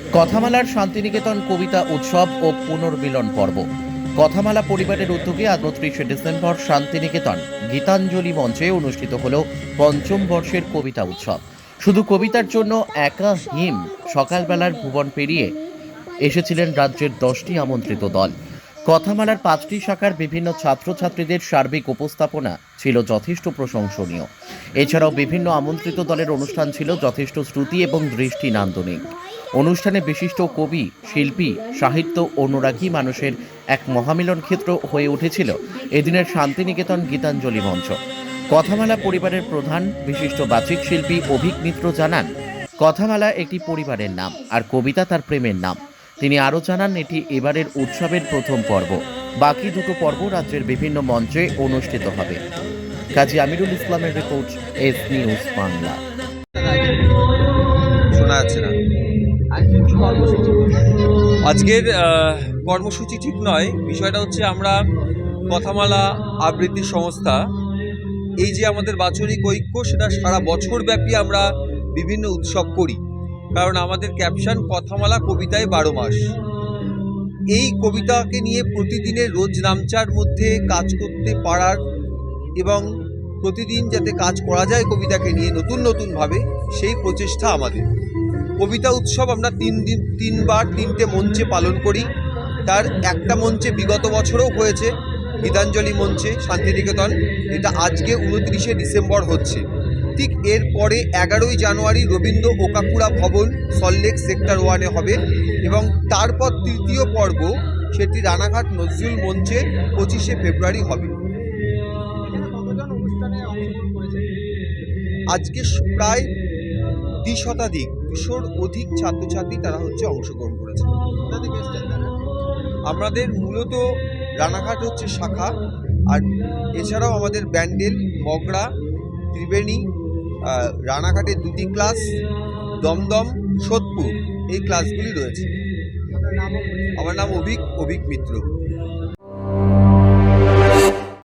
কথামালার শান্তিনিকেতন কবিতা উৎসব ও পুনর্মিলন পর্ব। কথামালা পরিবারের উদ্যোগে আজ উনত্রিশে ডিসেম্বর শান্তিনিকেতন গীতাঞ্জলি মঞ্চে অনুষ্ঠিত হল পঞ্চম বর্ষের কবিতা উৎসব। শুধু কবিতার জন্য একা হিম সকালবেলার ভুবন পেরিয়ে এসেছিলেন রাজ্যের দশটি আমন্ত্রিত দল। কথামালার পাঁচটি শাখার বিভিন্ন ছাত্রছাত্রীদের সার্বিক উপস্থাপনা ছিল যথেষ্ট প্রশংসনীয়। এছাড়াও বিভিন্ন আমন্ত্রিত দলের অনুষ্ঠান ছিল যথেষ্ট শ্রুতি এবং দৃষ্টি নান্দনিক অনুষ্ঠানে বিশিষ্ট কবি, শিল্পী, সাহিত্য অনুরাগী মানুষের এক মহামিলন ক্ষেত্র হয়ে উঠেছিল এদিনের শান্তিনিকেতন গীতাঞ্জলি মঞ্চ। কথামালা পরিবারের প্রধান, বিশিষ্ট বাচিক শিল্পী অভিক মিত্র জানান, কথামালা একটি পরিবারের নাম আর কবিতা তার প্রেমের নাম। তিনি আরও জানান, এটি এবারের উৎসবের প্রথম পর্ব। বাকি দুটো পর্ব রাজ্যের বিভিন্ন মঞ্চে অনুষ্ঠিত হবে। কাজী আমিরুল ইসলামের রিপোর্ট, এস নিউজ বাংলা। আজকের কর্মসূচি ঠিক নয়। বিষয়টা হচ্ছে আমরা কথামালা আবৃত্তি সংস্থা। এই যে আমাদের বাৎসরিক ঐক্য, সেটা সারা বছর ব্যাপী আমরা বিভিন্ন উৎসব করি। কারণ আমাদের ক্যাপশন কথামালা, কবিতায় বারো মাস। এই কবিতাকে নিয়ে প্রতিদিনের রোজ নামচার মধ্যে কাজ করতে পারার এবং প্রতিদিন যাতে কাজ করা যায় কবিতাকে নিয়ে নতুন নতুনভাবে, সেই প্রচেষ্টা আমাদের। কবিতা উৎসব আমরা তিন দিন, তিনবার তিনটে মঞ্চে পালন করি। তার একটা মঞ্চে বিগত বছরও হয়েছে, গীতাঞ্জলি মঞ্চে, শান্তিনিকেতন। এটা আজকে উনত্রিশে ডিসেম্বর হচ্ছে। ঠিক এরপরে এগারোই জানুয়ারি রবীন্দ্র ওকাকুড়া ভবন সল্লেক সেক্টর ওয়ানে হবে এবং তারপর তৃতীয় পর্ব সেটি রানাঘাট নজরুল মঞ্চে পঁচিশে ফেব্রুয়ারি হবে। আজকে প্রায় দ্বিশতাধিক দুশোর অধিক ছাত্রছাত্রী তারা হচ্ছে অংশগ্রহণ করেছে। আমাদের মূলত রানাঘাট হচ্ছে শাখা, আর এছাড়াও আমাদের ব্যান্ডেল মগরা ত্রিবেণী রানাঘাটের দুটি ক্লাস, দমদম, সোদপুর, এই ক্লাসগুলি রয়েছে। আমার নাম অভিক অভিক মিত্র।